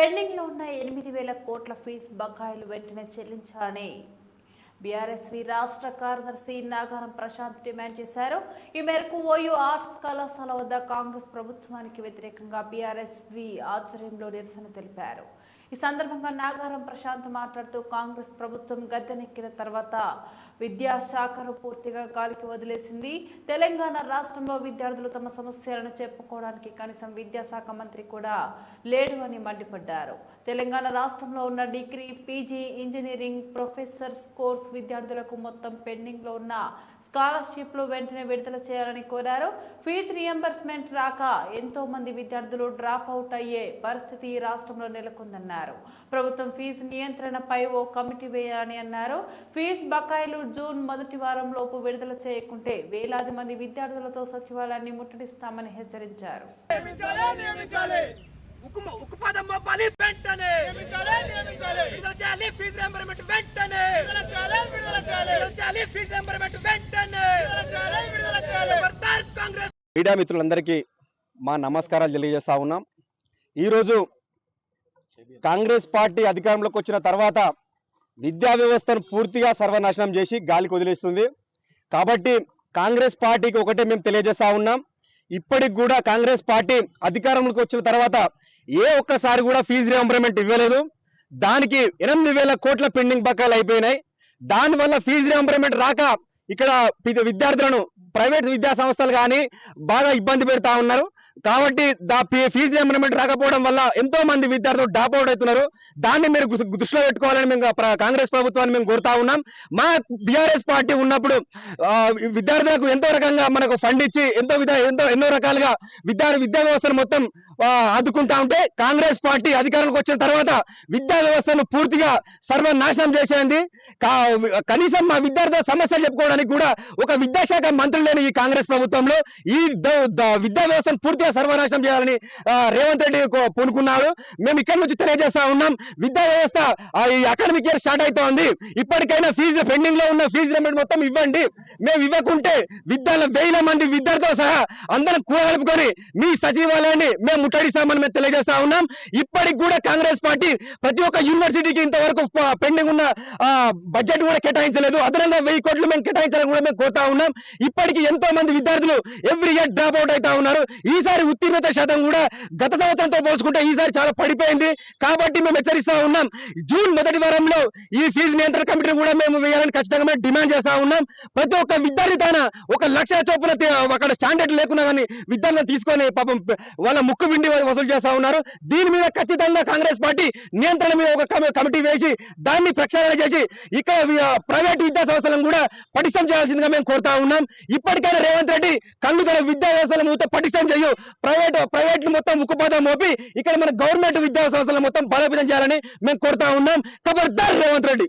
పెండింగ్లో ఉన్న ఎనిమిది వేల కోట్ల ఫీజు బకాయిలు వెంటనే చెల్లించాలని బీఆర్ఎస్వి రాష్ట్ర కార్యదర్శి నాగారం ప్రశాంత్ డిమాండ్ చేశారు. ఈ మేరకు ఓయూ ఆర్ట్స్ కళాశాల వద్ద కాంగ్రెస్ ప్రభుత్వానికి వ్యతిరేకంగా బీఆర్ఎస్వి ఆధ్వర్యంలో నిరసన తెలిపారు. ఈ సందర్భంగా నాగారం ప్రశాంత్ మాట్లాడుతూ కాంగ్రెస్ ప్రభుత్వం గద్దెనెక్కిన తర్వాత విద్యాశాఖను పూర్తిగా గాలికి వదిలేసింది. తెలంగాణ రాష్ట్రంలో విద్యార్థులు తమ సమస్యలను చెప్పుకోవడానికి కనీసం విద్యాశాఖ మంత్రి కూడా లేడు అని మండిపడ్డారు. తెలంగాణ రాష్ట్రంలో ఉన్న degree PG engineering professors course విద్యార్థులకు మొత్తం పెండింగ్లో ఉన్న స్కాలర్షిప్లు వెంటనే విడుదల చేయాలని కోరారు. ఫీజు రియంబర్స్మెంట్ రాక ఎంతో మంది విద్యార్థులు డ్రాప్ అవుట్ అయ్యే పరిస్థితి ఈ రాష్ట్రంలో నెలకొందన్నారు. ప్రభుత్వం ఫీజు నియంత్రణపై ఓ కమిటీ వేయాలని అన్నారు. ఫీజు బకాయిలు జూన్ మొదటి వారం లోపు విడుదల చేయకుంటే వేలాది మంది విద్యార్థులతో సచివాలయాన్ని ముట్టడిస్తామని హెచ్చరించారు. నియమించాలి నియమించాలి. ఉక్కు ఉక్కుపాదం మోపాలి వెంటనే. నియమించాలి నియమించాలి. విడుదల చేయాలి ఫీజు రియంబర్మెంట్ వెంటనే. విడుదల చేయాలి విడుదల చేయాలి. విడుదల చేయాలి ఫీజు రియంబర్మెంట్ వెంటనే. విడుదల చేయాలి విడుదల చేయాలి. ఖబర్దార్ కాంగ్రెస్. మీడియా మిత్రులందరికీ మా నమస్కారాలు తెలియజేస్తా ఉన్నాం. ఈరోజు కాంగ్రెస్ పార్టీ అధికారంలోకి వచ్చిన తర్వాత విద్యా వ్యవస్థను పూర్తిగా సర్వనాశనం చేసి గాలికి వదిలేస్తుంది కాబట్టి కాంగ్రెస్ పార్టీకి ఒకటే మేము తెలియజేస్తా ఉన్నాం. ఇప్పటికి కూడా కాంగ్రెస్ పార్టీ అధికారంలోకి వచ్చిన తర్వాత ఏ ఒక్కసారి కూడా ఫీజు రీఎంబర్మెంట్ ఇవ్వలేదు. దానికి ఎనిమిది వేల కోట్ల పెండింగ్ బకాయిలు అయిపోయినాయి. దానివల్ల ఫీజు రీఎంబర్మెంట్ రాక ఇక్కడ విద్యార్థులను ప్రైవేట్ విద్యా సంస్థలు కానీ బాగా ఇబ్బంది పెడతా ఉన్నారు. కాబట్టి దా ఫీజు రియంబర్మెంట్ రాకపోవడం వల్ల ఎంతో మంది విద్యార్థులు డాప్ అవుట్ అవుతున్నారు. దాన్ని మీరు దృష్టిలో పెట్టుకోవాలని మేము కాంగ్రెస్ ప్రభుత్వాన్ని మేము కోరుతా ఉన్నాం. మా బీఆర్ఎస్ పార్టీ ఉన్నప్పుడు విద్యార్థులకు ఎంతో రకంగా మనకు ఫండ్ ఇచ్చి ఎంతో విధ ఎంతో ఎన్నో రకాలుగా విద్యా విద్యా వ్యవస్థను మొత్తం ఆదుకుంటా ఉంటే కాంగ్రెస్ పార్టీ అధికారంలోకి వచ్చిన తర్వాత విద్యా వ్యవస్థను పూర్తిగా సర్వనాశనం చేసేయండి. కనీసం మా విద్యార్థుల సమస్యలు చెప్పుకోవడానికి కూడా ఒక విద్యాశాఖ మంత్రి లేని ఈ కాంగ్రెస్ ప్రభుత్వంలో ఈ విద్యా వ్యవస్థను పూర్తిగా సర్వనాశనం చేయాలని రేవంత్ రెడ్డి కో- పూనుకున్నాడు మేము ఇక్కడి నుంచి తెలియజేస్తా ఉన్నాం. విద్యా వ్యవస్థ ఆ, ఈ అకాడమిక్ ఇయర్ స్టార్ట్ అవుతోంది. ఇప్పటికైనా ఫీజు పెండింగ్లో ఉన్న ఫీజు రేమెంట్ మొత్తం ఇవ్వండి. మేము ఇవ్వకుంటే విద్యార్థుల వేల మంది విద్యార్థులతో సహా అందరం కూడగలుపుకొని మీ సచివాలయాన్ని మేము ముట్టడిస్తామని మేము తెలియజేస్తా ఉన్నాం. ఇప్పటికి కూడా కాంగ్రెస్ పార్టీ ప్రతి ఒక్క యూనివర్సిటీకి ఇంతవరకు పెండింగ్ ఉన్న ఆ, బడ్జెట్ కూడా కేటాయించలేదు. అదనంగా వెయ్యి కోట్లు మేము కేటాయించాలని కూడా మేము కోరుతా ఉన్నాం. ఇప్పటికి ఎంతో మంది విద్యార్థులు ఎవ్రీ ఇయర్ డ్రాప్ అవుట్ అవుతా ఉన్నారు. ఈసారి ఉత్తీర్ణత శాతం కూడా గత సంవత్సరంతో పోల్చుకుంటే ఈసారి చాలా పడిపోయింది. కాబట్టి మేము హెచ్చరిస్తా ఉన్నాం. జూన్ మొదటి వారంలో ఈ ఫీజు నియంత్రణ కమిటీని కూడా మేము వేయాలని ఖచ్చితంగా మేము డిమాండ్ చేస్తా ఉన్నాం. ప్రతి ఒక్క విద్యార్థి తన ఒక లక్ష చొప్పున అక్కడ స్టాండర్డ్ లేకున్నా కానీ విద్యార్థులను తీసుకొని పాపం వాళ్ళ ముక్కు విండి వసూలు చేస్తా ఉన్నారు. దీని మీద ఖచ్చితంగా కాంగ్రెస్ పార్టీ నియంత్రణ మీద ఒక కమిటీ వేసి దాన్ని ప్రక్షాళన చేసి ఇక్కడ ప్రైవేట్ విద్యా సంస్థలను కూడా పటిష్టం చేయాల్సిందిగా మేము కోరుతా ఉన్నాం. ఇప్పటికైనా రేవంత్ రెడ్డి కళ్ళు తన విద్యా వ్యవస్థలను మొత్తం పటిష్టం చేయు ప్రైవేట్ ప్రైవేట్ మొత్తం ఉక్కుపాతం మోపి ఇక్కడ మన గవర్నమెంట్ విద్యా సంస్థలను మొత్తం బలోపేతం చేయాలని మేము కోరుతా ఉన్నాం. కబర్దార్ రేవంత్ రెడ్డి.